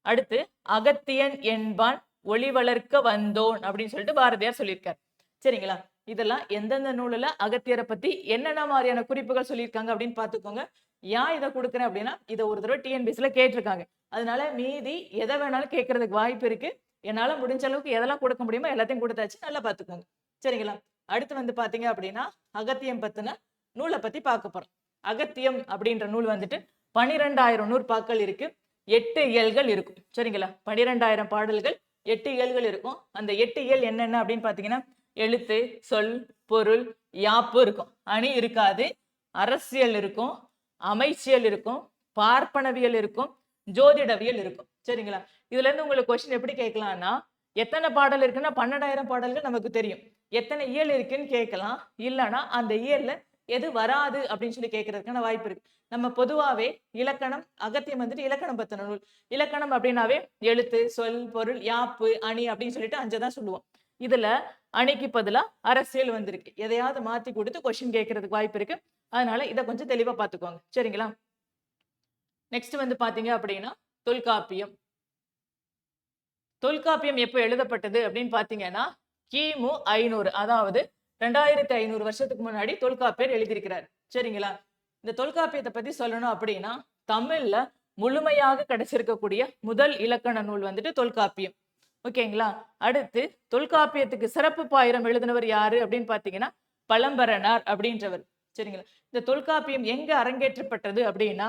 அடுத்து அகத்தியன் என்பான் ஒளி வளர்க்க வந்தோன் அப்படின்னு சொல்லிட்டு பாரதியார் சொல்லியிருக்கார். சரிங்களா? இதெல்லாம் எந்தெந்த நூலில் அகத்தியரை பத்தி என்னென்ன மாதிரியான குறிப்புகள் சொல்லியிருக்காங்க அப்படின்னு பார்த்துக்கோங்க. ஏன் இதை கொடுக்குறேன் அப்படின்னா இதை ஒரு தடவை டிஎன்பிஎஸ்ல கேட்டிருக்காங்க. அதனால மீதி எதை வேணாலும் கேட்கறதுக்கு வாய்ப்பு இருக்கு. என்னால் முடிஞ்ச அளவுக்கு எதெல்லாம் கொடுக்க முடியுமோ எல்லாத்தையும் கொடுத்தாச்சு. நல்லா பார்த்துக்கோங்க. சரிங்களா? அடுத்து வந்து பார்த்தீங்க அப்படின்னா அகத்தியம் பற்றின நூலை பற்றி பார்க்க போகிறோம் அகத்தியம் அப்படின்ற நூல் வந்துட்டு பனிரெண்டாயிரம் நூற்பாக்கள் இருக்கு. எட்டு இயல்கள் இருக்கும். சரிங்களா? பனிரெண்டாயிரம் பாடல்கள் எட்டு இயல்கள் இருக்கும். அந்த எட்டு இயல் என்னென்ன அப்படின்னு பார்த்தீங்கன்னா எழுத்து சொல் பொருள் யாப்பு இருக்கும். அணி இருக்காது. அரசியல் இருக்கும். அமைச்சியல் இருக்கும். பார்ப்பனவியல் இருக்கும். ஜோதிடவியல் இருக்கும். சரிங்களா? இதுல இருந்து உங்களுக்கு கொஸ்டின் எப்படி கேட்கலாம்னா எத்தனை பாடல் இருக்குன்னா பன்னெண்டாயிரம் பாடல்கள் நமக்கு தெரியும். எத்தனை இயல் இருக்குன்னு கேட்கலாம். இல்லைன்னா அந்த இயல்ல எது வராது அப்படின்னு சொல்லி கேட்கறதுக்கான வாய்ப்பு இருக்கு. நம்ம பொதுவாகவே இலக்கணம் அகத்தியம் வந்துட்டு இலக்கணம் பத்தின நூல். இலக்கணம் அப்படின்னாவே எழுத்து சொல் பொருள் யாப்பு அணி அப்படின்னு சொல்லிட்டு அஞ்சதான் சொல்லுவோம். இதுல அணிக்கு பதிலா அரசியல் வந்திருக்கு. எதையாவது மாத்தி கொடுத்து கொஸ்டின் கேட்கறதுக்கு வாய்ப்பு இருக்கு. அதனால இதை கொஞ்சம் தெளிவா பார்த்துக்கோங்க. சரிங்களா? நெக்ஸ்ட் வந்து பாத்தீங்க அப்படின்னா தொல்காப்பியம். தொல்காப்பியம் எப்போ எழுதப்பட்டது அப்படின்னு பார்த்தீங்கன்னா கிமு ஐநூறு. அதாவது ரெண்டாயிரத்தி ஐநூறு வருஷத்துக்கு முன்னாடி தொல்காப்பியர் எழுதியிருக்கிறார். சரிங்களா? இந்த தொல்காப்பியத்தை பத்தி சொல்லணும் அப்படின்னா தமிழ்ல முழுமையாக கிடைச்சிருக்கக்கூடிய முதல் இலக்கண நூல் வந்துட்டு தொல்காப்பியம். ஓகேங்களா? அடுத்து தொல்காப்பியத்துக்கு சிறப்பு பாயிரம் எழுதினவர் யாரு அப்படின்னு பாத்தீங்கன்னா பழம்பரனார் அப்படின்றவர். சரிங்களா? இந்த தொல்காப்பியம் எங்க அரங்கேற்றப்பட்டது அப்படின்னா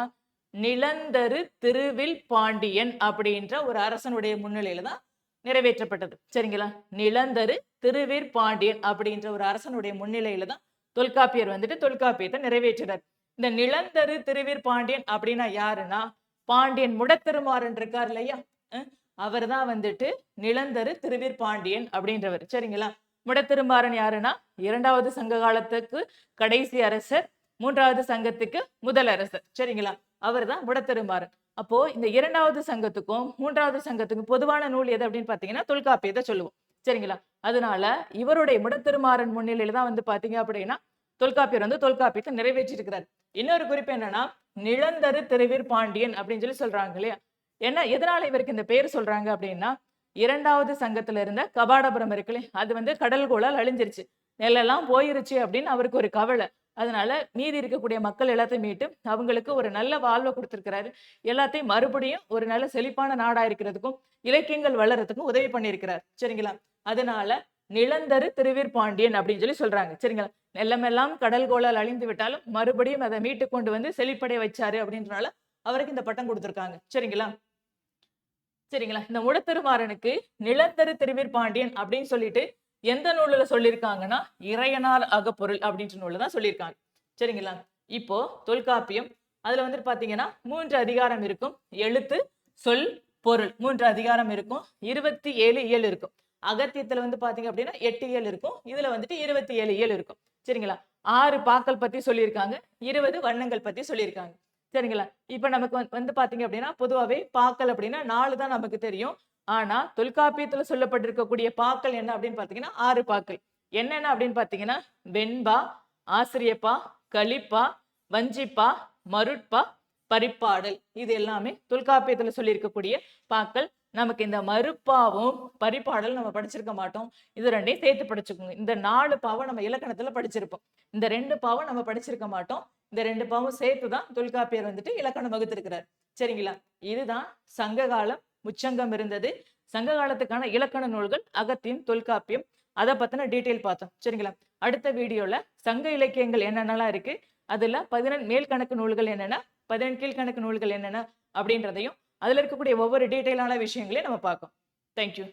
நிலந்தரு திருவில் பாண்டியன் அப்படின்ற ஒரு அரசனுடைய முன்னிலையில தான் நிறைவேற்றப்பட்டது. சரிங்களா? நிலந்தரு திருவீர் பாண்டியன் அப்படின்ற ஒரு அரசனுடைய முன்னிலையில தான் தொல்காப்பியர் வந்துட்டு தொல்காப்பியத்தை நிறைவேற்றினார். இந்த நிலந்தரு திருவீர் பாண்டியன் அப்படின்னா யாருன்னா பாண்டியன் முடத்திருமாறன் இருக்கார் இல்லையா? அவர் தான் வந்துட்டு நிலந்தரு திருவீர் பாண்டியன் அப்படின்றவர். சரிங்களா? முடத்திருமாறன் யாருன்னா இரண்டாவது சங்க காலத்துக்கு கடைசி அரசர் மூன்றாவது சங்கத்துக்கு முதல் அரசர். சரிங்களா? அவர் தான் முடத்திருமாறன் அப்போ இந்த இரண்டாவது சங்கத்துக்கும் மூன்றாவது சங்கத்துக்கும் பொதுவான நூல் எது அப்படின்னு பாத்தீங்கன்னா தொல்காப்பியத்தை சொல்லுவோம். சரிங்களா? அதனால இவருடைய முடத்திருமாறன் முன்னிலையில தான் வந்து பாத்தீங்க அப்படின்னா தொல்காப்பியர் வந்து தொல்காப்பியத்தை நிறைவேற்றிருக்கிறார் இன்னொரு குறிப்பு என்னன்னா நிழந்தரு திருவீர் பாண்டியன் அப்படின்னு சொல்லி சொல்றாங்க இல்லையா? என்ன எதனால இவருக்கு இந்த பேர் சொல்றாங்க அப்படின்னா இரண்டாவது சங்கத்துல இருந்த கபாடபுரம் இருக்குல்ல அது வந்து கடல் கோளால் அழிஞ்சிருச்சு. நெல்லெல்லாம் போயிருச்சு அப்படின்னு அவருக்கு ஒரு கவலை. அதனால மீதி இருக்கக்கூடிய மக்கள் எல்லாத்தையும் மீட்டு அவங்களுக்கு ஒரு நல்ல வாழ்வை கொடுத்துருக்கிறாரு. எல்லாத்தையும் மறுபடியும் ஒரு நல்ல செழிப்பான நாடா இருக்கிறதுக்கும் இலக்கியங்கள் வளர்றதுக்கும் உதவி பண்ணியிருக்கிறார். சரிங்களா? அதனால நிலந்தரு திருவீர் பாண்டியன் அப்படின்னு சொல்லி சொல்றாங்க. சரிங்களா? நெல்லமெல்லாம் கடல் கோளால் அழிந்து விட்டாலும் மறுபடியும் அதை மீட்டு கொண்டு வந்து செழிப்படைய வச்சாரு அப்படின்றனால அவருக்கு இந்த பட்டம் கொடுத்துருக்காங்க. சரிங்களா? சரிங்களா? இந்த முடத்திருமாறனுக்கு நிலத்தரு திருவீர் பாண்டியன் அப்படின்னு சொல்லிட்டு எந்த நூலில் சொல்லியிருக்காங்கன்னா இறையனார் அகப்பொருள் அப்படின்ற நூலில் தான் சொல்லியிருக்காங்க சரிங்களா? இப்போ தொல்காப்பியம் அதில் வந்துட்டு பார்த்தீங்கன்னா மூன்று அதிகாரம் இருக்கும். எழுத்து சொல் பொருள் மூன்று அதிகாரம் இருக்கும். இருபத்தி ஏழு இயல் இருக்கும். அகத்தியத்தில் வந்து பார்த்தீங்க அப்படின்னா எட்டு இயல் இருக்கும். இதில் வந்துட்டு இருபத்தி ஏழு இயல் இருக்கும். சரிங்களா? ஆறு பாக்கள் பற்றி சொல்லியிருக்காங்க. இருபது வண்ணங்கள் பற்றி சொல்லியிருக்காங்க. சரிங்களா? இப்போ நமக்கு வந்து- வந்து அப்படின்னா பொதுவாகவே பாக்கள் அப்படின்னா நாலு தான் நமக்கு தெரியும். ஆனா தொல்காப்பியத்துல சொல்லப்பட்டிருக்கக்கூடிய பாக்கள் என்ன அப்படின்னு பாத்தீங்கன்னா ஆறு பாக்கள். என்னென்ன அப்படின்னு பாத்தீங்கன்னா வெண்பா ஆசிரியப்பா கலிப்பா வஞ்சிப்பா மருட்பா பரிப்பாடல். இது எல்லாமே தொல்காப்பியத்துல சொல்லியிருக்கக்கூடிய பாக்கள். நமக்கு இந்த மறுப்பாவும் பரிப்பாடல் நம்ம படிச்சிருக்க மாட்டோம். இது ரெண்டையும் சேர்த்து படிச்சுக்கோங்க. இந்த நாலு பாவம் நம்ம இலக்கணத்துல படிச்சிருப்போம். இந்த ரெண்டு பாவம் நம்ம படிச்சிருக்க மாட்டோம். இந்த ரெண்டு பாவம் சேர்த்து தான் தொல்காப்பியர் வந்துட்டு இலக்கணம் வகுத்திருக்கிறார். சரிங்களா? இதுதான் சங்ககாலம் முச்சங்கம் இருந்தது. சங்க காலத்துக்கான இலக்கண நூல்கள் அகத்தியம் தொல்காப்பியம் அதை பத்தின டீட்டெயில் பார்த்தோம். சரிங்களா? அடுத்த வீடியோல சங்க இலக்கியங்கள் என்னென்னலாம் இருக்கு? அதுல பதினெண் மேல் கணக்கு நூல்கள் என்னென்ன? பதினெண் கீழ்கணக்கு நூல்கள் என்னென்ன? அப்படின்றதையும் அதுல இருக்கக்கூடிய ஒவ்வொரு டீட்டெயிலான விஷயங்களையும் நம்ம பார்க்கோம். தேங்க்யூ